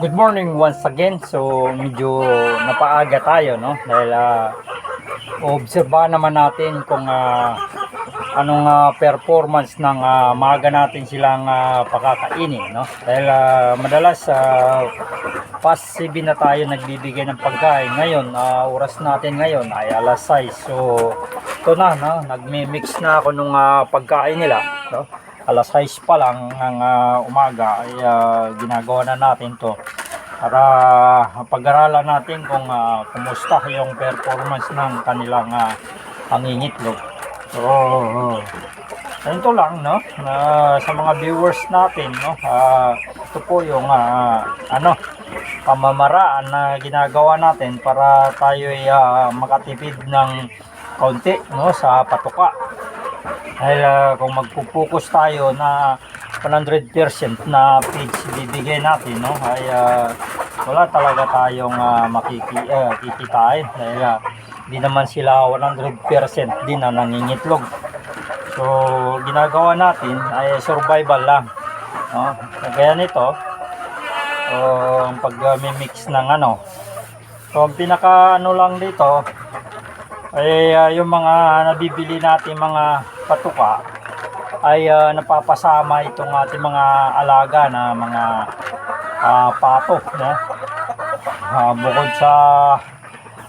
Good morning once again. So medyo napaaga tayo no dahil uh, obserbahan naman natin kung ah, anong ah, performance ng ah, maaga natin silang ah, pakakainin no. Dahil ah, madalas uh, past 7 na tayo nagbibigay ng pagkain. Ngayon, ah, oras natin ngayon ay alas 6. So ito na no, nagmi-mix na ako nung ah, pagkain nila no alas 6 pa lang ng ah, umaga ay ah, ginagawa na natin to para pag-aralan natin kung ah, kumusta yung performance ng kanilang uh, pangingitlog. So, ganito lang, no? Na, sa mga viewers natin, no? ah, ito po yung ah, ano, pamamaraan na ginagawa natin para tayo ay ah, makatipid ng kaunti no, sa patuka. Dahil ah, kung magpupokus tayo na 100% na page bibigay natin, no, ay ah, wala talaga tayong uh, makiki, uh. Dahil ah, di naman sila 100% din na nangingitlog. So, ginagawa natin ay survival lang. No? Kaya nito, o ang pag-mix ng ano. So, ang pinaka ano lang dito, ay ah, yung mga nabibili natin mga patuka ay ah, napapasama itong ating mga alaga na mga ah, pato no? Ah, bukod sa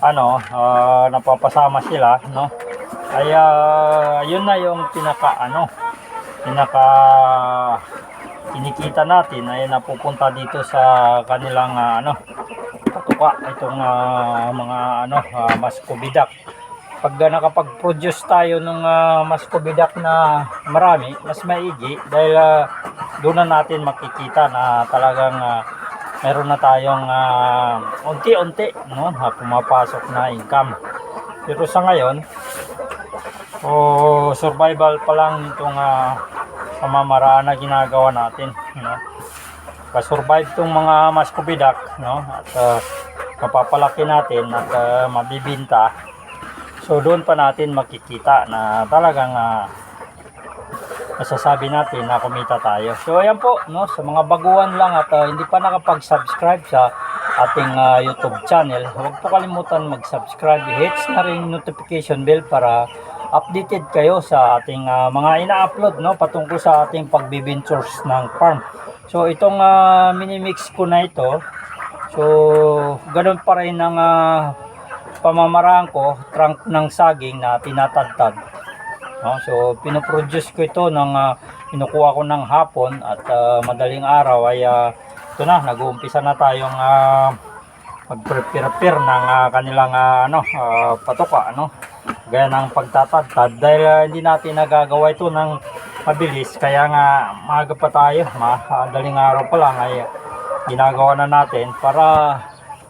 ano ah, napapasama sila no ay ah, yun na yung pinaka ano pinaka kinikita natin ay napupunta dito sa kanilang ah, ano patuka itong ah, mga ano uh, mascovidac pag uh, nakapag-produce tayo ng uh, mascovidac na marami mas maigi dahil ah, doon na natin makikita na talagang ah, meron na tayong ah, unti-unti no na pumapasok na income. Pero sa ngayon o survival pa lang itong uh, pamamaraan na ginagawa natin no? Pa-survive itong mga mascovidac no? At uh, mapapalaki natin at uh, mabibinta so doon pa natin makikita na talagang uh, masasabi natin na kumita tayo so ayan po no sa mga baguhan lang at uh, hindi pa nakapag-subscribe sa ating uh, YouTube channel huwag po kalimutan mag-subscribe hits na rin notification bell para updated kayo sa ating uh, mga ina-upload no patungkol sa ating pagbibintures ng farm. So itong uh, mini-mix ko na ito. So ganun pa rin ang uh, pamamaraan ko, trunk ng saging na tinatadtad. No, so pinoproduce ko ito ng uh, kinukuha ko ng hapon at uh, madaling araw ay uh, ito na nag-uumpisa na tayong uh, mag-prepare ng uh, kanilang uh, ano uh, patuka ano gaya ng pagtatadtad dahil uh, hindi natin nagagawa ito ng mabilis kaya nga maaga pa tayo madaling araw pa lang ay ginagawa na natin para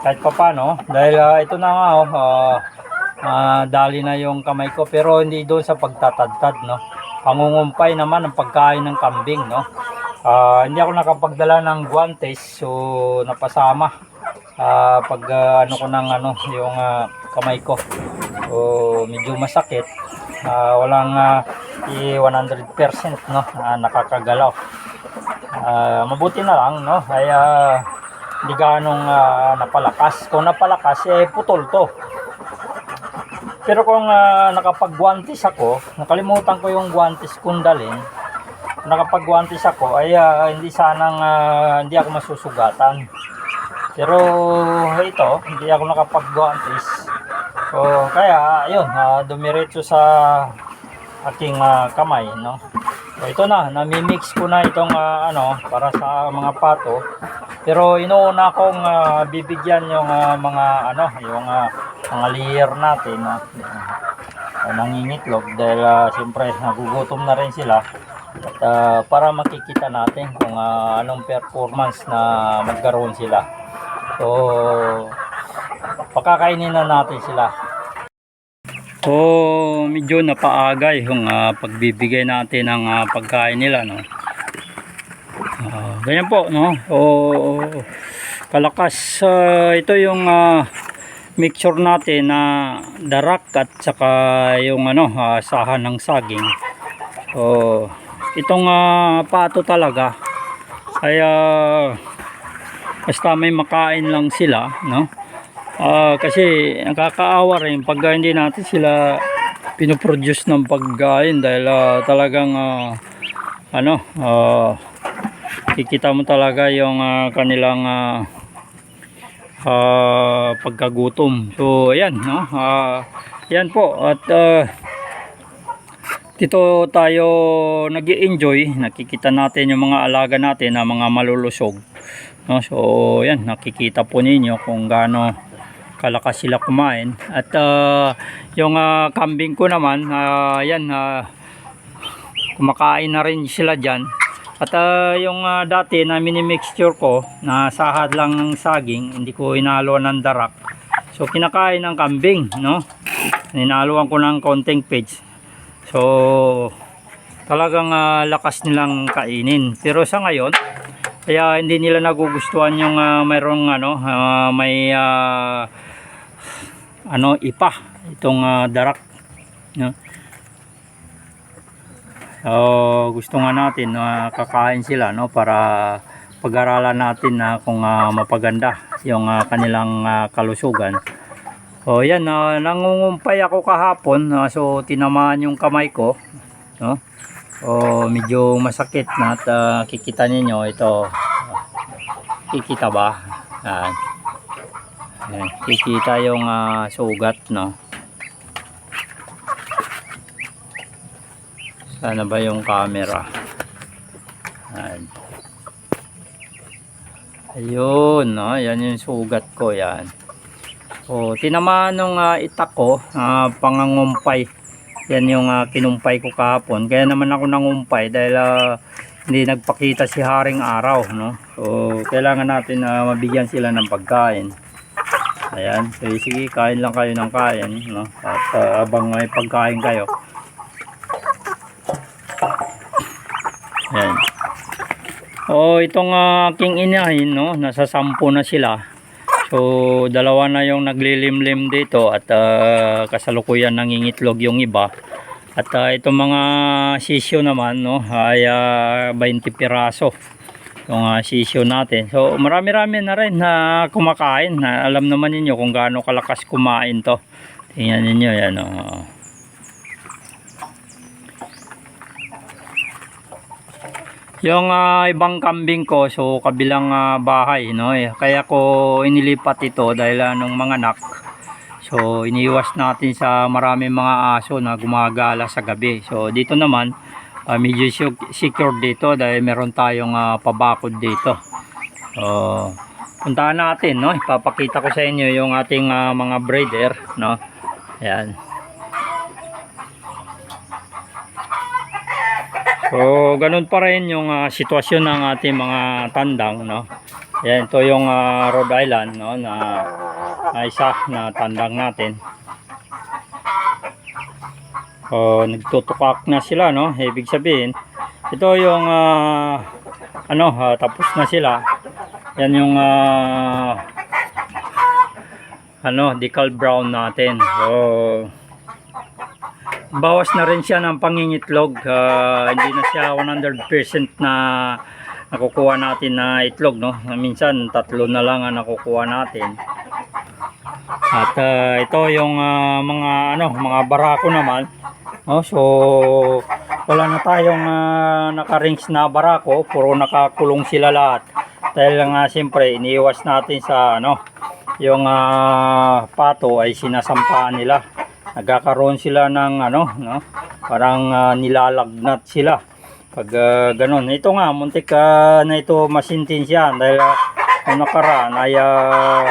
kahit pa paano dahil uh, ito na nga oh, uh, uh, dali na yung kamay ko pero hindi doon sa pagtatadtad no? Pangungumpay naman ang pagkain ng kambing no? Uh, hindi ako nakapagdala ng guantes so napasama uh, pag uh, ano ko ng ano yung uh, kamay ko. So medyo masakit uh, walang uh, 100% no? Uh, nakakagalaw. Uh, mabuti na lang no? Ay uh, hindi ganong uh, napalakas. Kung napalakas eh putol to. Pero kung uh, nakapag-guantes ako nakalimutan ko yung guantes kong dalhin nakapag-guantes ako ay uh, hindi sanang uh, hindi ako masusugatan. Pero ito hindi ako nakapag-guantes so kaya ayun uh, dumiretso sa aking uh, kamay no? So, ito na nami-mix ko na itong uh, ano para sa mga pato pero inuuna kong uh, bibigyan yung uh, mga ano yung uh, mga layer natin no? uh, nangingitlog dahil uh, siyempre nagugutom na rin sila at uh, para makikita natin kung uh, anong performance na magkaroon sila so pakakainin na natin sila So, medyo napaagay yung ah, pagbibigay natin ng ah, pagkain nila, no. Ganyan po, no. O kalakas ah, ito yung ah, mixture natin na darak at saka yung ano, ah, sahan ng saging. So, itong ah, pato talaga ay ah, basta may makain lang sila no Ah, kasi nakakaawa rin pag hindi natin sila pinoproduce ng pagkain dahil ah, talagang ah, ano ah, kikita mo talaga yung ah, kanilang ah, ah, pagkagutom. So ayan no? Ah, yan po. At ah, dito tayo nag enjoy nakikita natin yung mga alaga natin na mga malulusog. No? So yan nakikita po ninyo kung gaano kalakas sila kumain. At ah, yung ah, kambing ko naman ah, yan ah, kumakain na rin sila dyan at ah, yung ah, dati na mini-mixture ko na sahad lang ng saging hindi ko inalo ng darak so kinakain ng kambing no? Ninaluan ko ng konting page so talagang ah, lakas nilang kainin. Pero sa ngayon kaya hindi nila nagugustuhan yung ah, mayroong ano ah, may ah, ano ipa itong ah, darak no? So, gusto nga natin na kakain sila no para pag-aralan natin na kung ah, mapaganda yung ah, kanilang ah, kalusugan. So, yan na nangungumpay ako kahapon ah, so tinamaan yung kamay ko no. So, medyo masakit na at ah, kikita ninyo ito. Kikita ba? Yan. Yan. Kikita yung ah, sugat no. Sana ba yung camera? Ayan. Ayun, no? Yan yung sugat ko, yan. O, tinamaan nung ah, itak ko, ah, pangangumpay. Yan yung ah, kinumpay ko kahapon. Kaya naman ako nangumpay dahil ah, hindi nagpakita si Haring Araw, no? So, kailangan natin na mabigyan sila ng pagkain. Ayan. So, sige, kain lang kayo ng kain, no? At ah, abang may pagkain kayo, Ayan. Oh, itong ah, aking inahin, no, nasa sampu na sila. So, dalawa na yung naglilimlim dito at ah, kasalukuyan nangingitlog yung iba. At ah, itong mga sisyo naman, no, ay ah, 20 piraso. Yung ah, sisyo natin. So, marami-rami na rin na kumakain. Na alam naman ninyo kung gaano kalakas kumain to. Tingnan ninyo, yan, oh. Yung ah, ibang kambing ko, so kabilang ah, bahay, no? Eh, Kaya ko inilipat ito dahil anong mga anak. So iniwas natin sa marami mga aso na gumagala sa gabi. So dito naman, ah, medyo secure dito dahil meron tayong ah, pabakod dito. So puntahan natin, no? Ipapakita ko sa inyo yung ating ah, mga breeder, no? Ayan. So, ganun pa rin yung ah, sitwasyon ng ating mga tandang, no? Yan, ito yung ah, Rhode Island, no? Na, na isa na tandang natin. So, nagtutukak na sila, no? Ibig sabihin, ito yung, ah, ano, ah, tapos na sila. Yan yung, ah, ano, decal brown natin. So, bawas na rin siya ng pangingitlog. Ah, hindi na siya 100% na nakukuha natin na itlog no? Minsan tatlo na lang ang nakukuha natin. At ah, ito yung ah, mga ano mga barako naman. No so wala na tayong uh, naka-rings na barako. Puro nakakulong sila lahat. Dahil nga siyempre iniiwas natin sa ano yung ah, pato ay sinasampaan nila nagkakaroon sila ng ano no? Parang ah, nilalagnat sila. Pag ah, ganun. Ito nga muntik ah, na ito masintin siya dahil uh, nung nakaraan ay ah,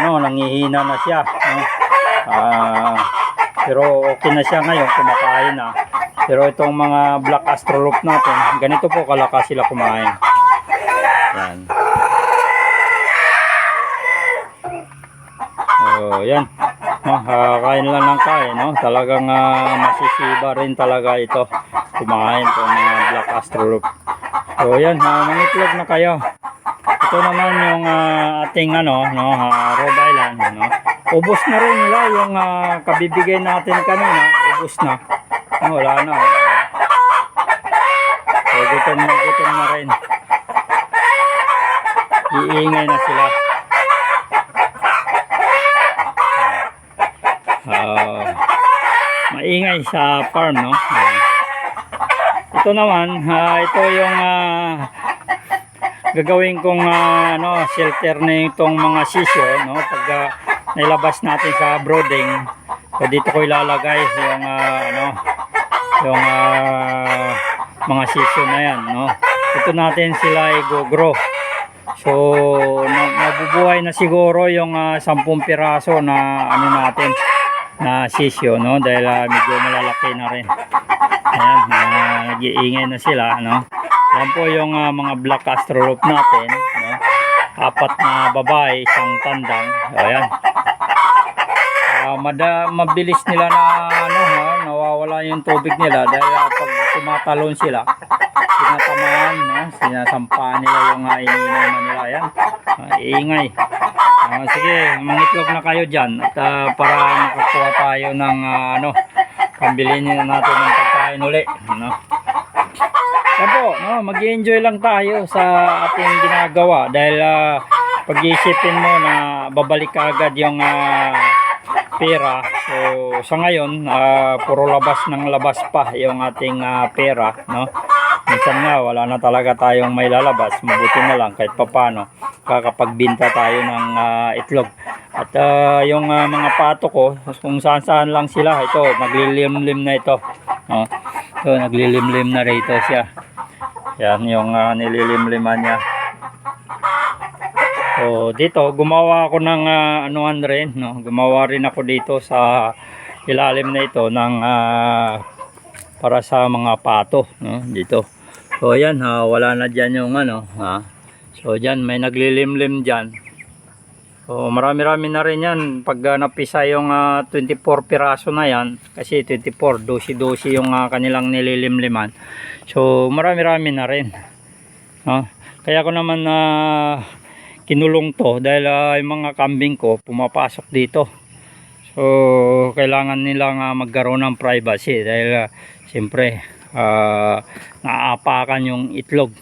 ano nangihina na siya no? Ah, pero okay na siya ngayon kumakain na. Pero itong mga black astrolop natin ganito po kalakas sila kumain. Yan. Oh, yan. No, ah, kain lang ng kain, no? Talagang ah, masisiba rin talaga ito. Kumain po mga black astrolop. So, yan, uh, mangitlog na kayo. Ito naman yung ah, ating ano, no, ah, Rhode Island, no. Ubos na rin nila yung ah, kabibigay natin kanina, ubos na. Ah, wala na. oh. So, gutom na gutom na rin. iingay na sila. Maingay sa farm, no? Ito naman, ah, ito yung ah, gagawin kong ah, ano, shelter na itong mga sisyo, no? Pag ah, nailabas natin sa brooding, so dito ko ilalagay yung ah, ano, yung ah, mga sisyo na yan, no? Ito natin sila i-grow. So, mabubuhay na siguro yung ah, 10 piraso na ano natin na sisyo, no? Dahil ah, medyo malalaki na rin. Ayan, uh, nag-iingay na sila, no? Yan po yung ah, mga black astrolop natin, no? Apat na babae, isang tandang. Ayan. Ah, mada, mabilis nila na ano ha, nawawala yung tubig nila dahil ah, pag tumatalon sila, sinatamaan, no? Sinasampaan nila yung uh, iniinom nila. Ayan. Ah, iingay. Ah, sige, mangitlog na kayo dyan at ah, para makakuha tayo ng ah, ano, pambili niyo natin ng pagkain uli. No? Yan po, no, mag-enjoy lang tayo sa ating ginagawa dahil ah, pag-iisipin mo na babalik agad yung ah, pera. So, sa ngayon, ah, puro labas ng labas pa yung ating ah, pera, no? Minsan nga, wala na talaga tayong may lalabas. Mabuti na lang kahit papano kakapagbinta tayo ng ah, itlog. At ah, yung ah, mga pato ko, kung saan saan lang sila, ito, naglilimlim na ito. No? So, naglilimlim na rito siya. Yan yung ah, nililimliman niya. So, dito, gumawa ako ng ah, anuan rin, no? Gumawa rin ako dito sa ilalim na ito ng ah, para sa mga pato, no? Dito. So, ayan, ha, wala na dyan yung ano, ha? So, dyan, may naglilimlim dyan. So, marami-rami na rin yan. Pag ah, napisa yung ah, 24 piraso na yan, kasi 24, 12-12 yung ah, kanilang nililimliman. So, marami-rami na rin. No? Kaya ko naman na kinulong to dahil ah, yung mga kambing ko pumapasok dito. So, kailangan nilang ah, magkaroon ng privacy dahil uh, siyempre ah, naaapakan yung itlog.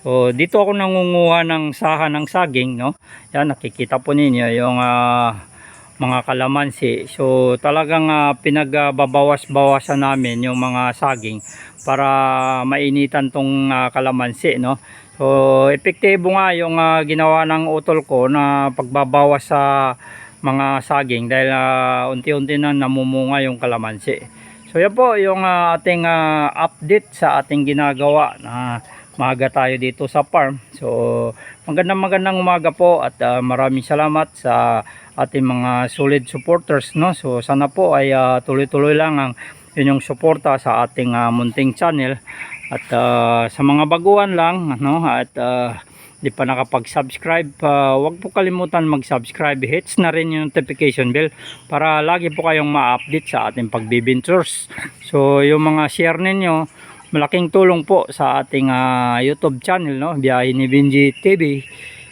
So, dito ako nangunguha ng saha ng saging, no? Yan, nakikita po ninyo yung ah, mga kalamansi. So, talagang ah, pinagbabawas-bawasan namin yung mga saging para mainitan tong ah, kalamansi, no? So, epektibo nga yung ah, ginawa ng utol ko na pagbabawas sa mga saging dahil ah, unti-unti na namumunga yung kalamansi. So, yan po yung ah, ating ah, update sa ating ginagawa na maaga tayo dito sa farm. So, magandang magandang umaga po at ah, maraming salamat sa ating mga solid supporters, no? So, sana po ay tuloy-tuloy lang ang inyong suporta sa ating ah, munting channel. At ah, sa mga baguhan lang, no? At ah, di pa nakapag-subscribe, ah, huwag po kalimutan mag-subscribe. Hits na rin yung notification bell para lagi po kayong ma-update sa ating pagbibintures. So, yung mga share ninyo, malaking tulong po sa ating ah, YouTube channel, no? Biyahe ni Benji TV.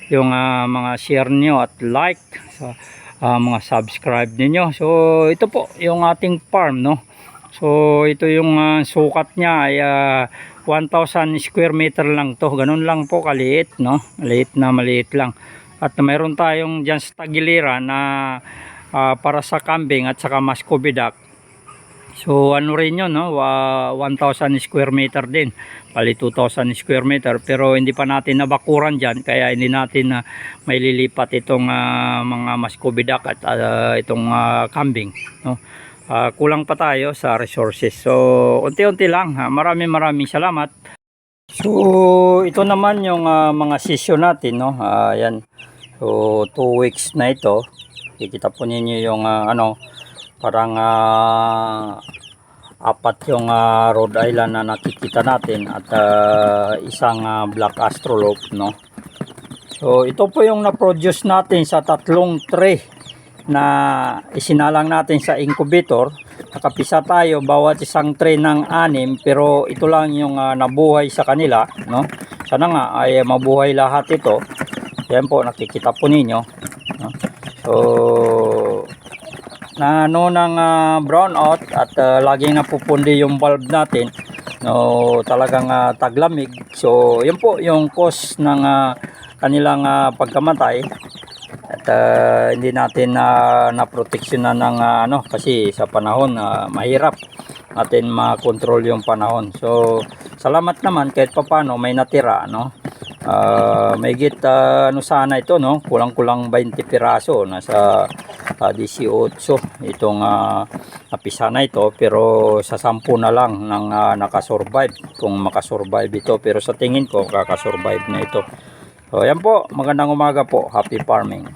Yung ah, mga share nyo at like sa ah, mga subscribe ninyo. So, ito po yung ating farm, no? So, ito yung ah, sukat niya ay ah, 1,000 square meter lang to. Ganun lang po kaliit, no? Maliit na maliit lang. At mayroon tayong dyan sa tagiliran na ah, para sa kambing at saka muscovy duck. So ano rin yun, no? Wa- 1,000 square meter din. Bali 2,000 square meter. Pero hindi pa natin nabakuran dyan. Kaya hindi natin na may lilipat itong ah, mga muscovy duck at ah, itong ah, kambing. No? Ah, kulang pa tayo sa resources. So unti-unti lang. Ha? Maraming maraming salamat. So ito naman yung ah, mga session natin. No? Yan. So 2 weeks na ito. Kikita po ninyo yung ah, ano parang ah, apat yung ah, Rhode Island na nakikita natin at ah, isang ah, Black Astrolabe no so ito po yung na-produce natin sa tatlong tray na isinalang natin sa incubator. Nakapisa tayo bawat isang tray ng anim pero ito lang yung ah, nabuhay sa kanila no? Sana nga ay mabuhay lahat ito. Yan po nakikita po ninyo no? so na ano ng ah, brown out at ah, laging napupundi yung bulb natin no? Talagang ah, taglamig. So yun po yung cause ng ah, kanilang ah, pagkamatay ah, hindi natin na naproteksyonan ng ah, ano kasi sa panahon ah, mahirap natin makontrol yung panahon. So salamat naman kahit papano may natira no. Ah, may git ah, ano sana ito no, kulang-kulang 20 piraso nasa ah, 18 itong uh, napisa na ito pero sa 10 na lang nang ah, nakasurvive kung makasurvive ito pero sa tingin ko kakasurvive na ito. So ayan po, magandang umaga po. Happy farming.